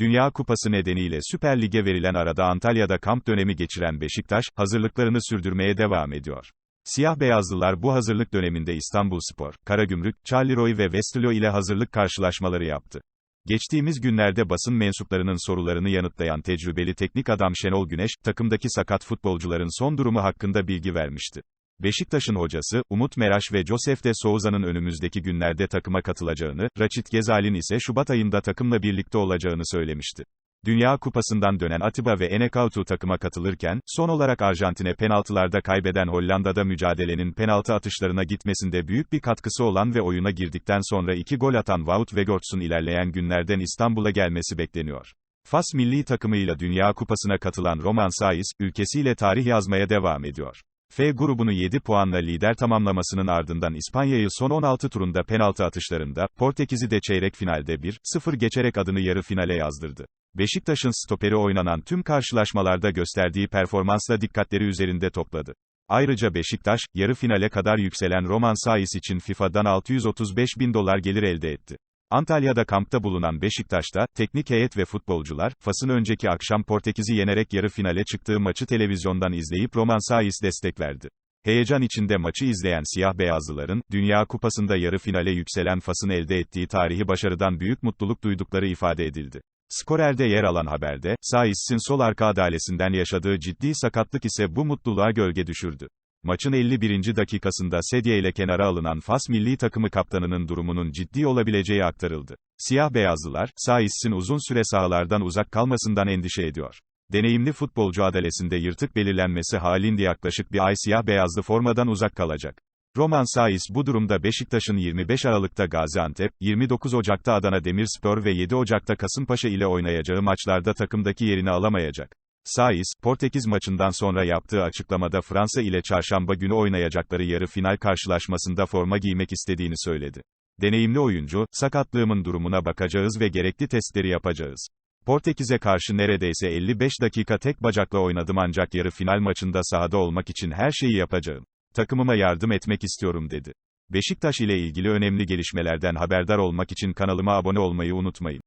Dünya Kupası nedeniyle Süper Lig'e verilen arada Antalya'da kamp dönemi geçiren Beşiktaş, hazırlıklarını sürdürmeye devam ediyor. Siyah beyazlılar bu hazırlık döneminde İstanbulspor, Karagümrük, Charleroi ve Westerlo ile hazırlık karşılaşmaları yaptı. Geçtiğimiz günlerde basın mensuplarının sorularını yanıtlayan tecrübeli teknik adam Şenol Güneş, takımdaki sakat futbolcuların son durumu hakkında bilgi vermişti. Beşiktaş'ın hocası, Umut Meraş ve Josef de Souza'nın önümüzdeki günlerde takıma katılacağını, Raçit Gezal'in ise Şubat ayında takımla birlikte olacağını söylemişti. Dünya Kupası'ndan dönen Atiba ve Enekautu takıma katılırken, son olarak Arjantin'e penaltılarda kaybeden Hollanda'da mücadelenin penaltı atışlarına gitmesinde büyük bir katkısı olan ve oyuna girdikten sonra iki gol atan Wout Weghorst'un ilerleyen günlerden İstanbul'a gelmesi bekleniyor. Fas milli takımıyla Dünya Kupası'na katılan Roman Saiz, ülkesiyle tarih yazmaya devam ediyor. F grubunu 7 puanla lider tamamlamasının ardından İspanya'yı son 16 turunda penaltı atışlarında, Portekiz'i de çeyrek finalde 1-0 geçerek adını yarı finale yazdırdı. Beşiktaş'ın stoperi oynanan tüm karşılaşmalarda gösterdiği performansla dikkatleri üzerinde topladı. Ayrıca Beşiktaş, yarı finale kadar yükselen Roman Saiz için FIFA'dan 635 bin dolar gelir elde etti. Antalya'da kampta bulunan Beşiktaş'ta, teknik heyet ve futbolcular, Fas'ın önceki akşam Portekiz'i yenerek yarı finale çıktığı maçı televizyondan izleyip Roman Saiz destek verdi. Heyecan içinde maçı izleyen siyah beyazlıların, Dünya Kupası'nda yarı finale yükselen Fas'ın elde ettiği tarihi başarıdan büyük mutluluk duydukları ifade edildi. Skorer'de yer alan haberde, Saiz'in sol arka adalesinden yaşadığı ciddi sakatlık ise bu mutluluğa gölge düşürdü. Maçın 51. dakikasında sedye ile kenara alınan Fas milli takımı kaptanının durumunun ciddi olabileceği aktarıldı. Siyah beyazlılar, Saiz'in uzun süre sahalardan uzak kalmasından endişe ediyor. Deneyimli futbolcu adalesinde yırtık belirlenmesi halinde yaklaşık bir ay siyah beyazlı formadan uzak kalacak. Roman Saiz bu durumda Beşiktaş'ın 25 Aralık'ta Gaziantep, 29 Ocak'ta Adana Demirspor ve 7 Ocak'ta Kasımpaşa ile oynayacağı maçlarda takımdaki yerini alamayacak. Saiz, Portekiz maçından sonra yaptığı açıklamada Fransa ile çarşamba günü oynayacakları yarı final karşılaşmasında forma giymek istediğini söyledi. Deneyimli oyuncu, sakatlığımın durumuna bakacağız ve gerekli testleri yapacağız. Portekiz'e karşı neredeyse 55 dakika tek bacakla oynadım ancak yarı final maçında sahada olmak için her şeyi yapacağım. Takımıma yardım etmek istiyorum dedi. Beşiktaş ile ilgili önemli gelişmelerden haberdar olmak için kanalıma abone olmayı unutmayın.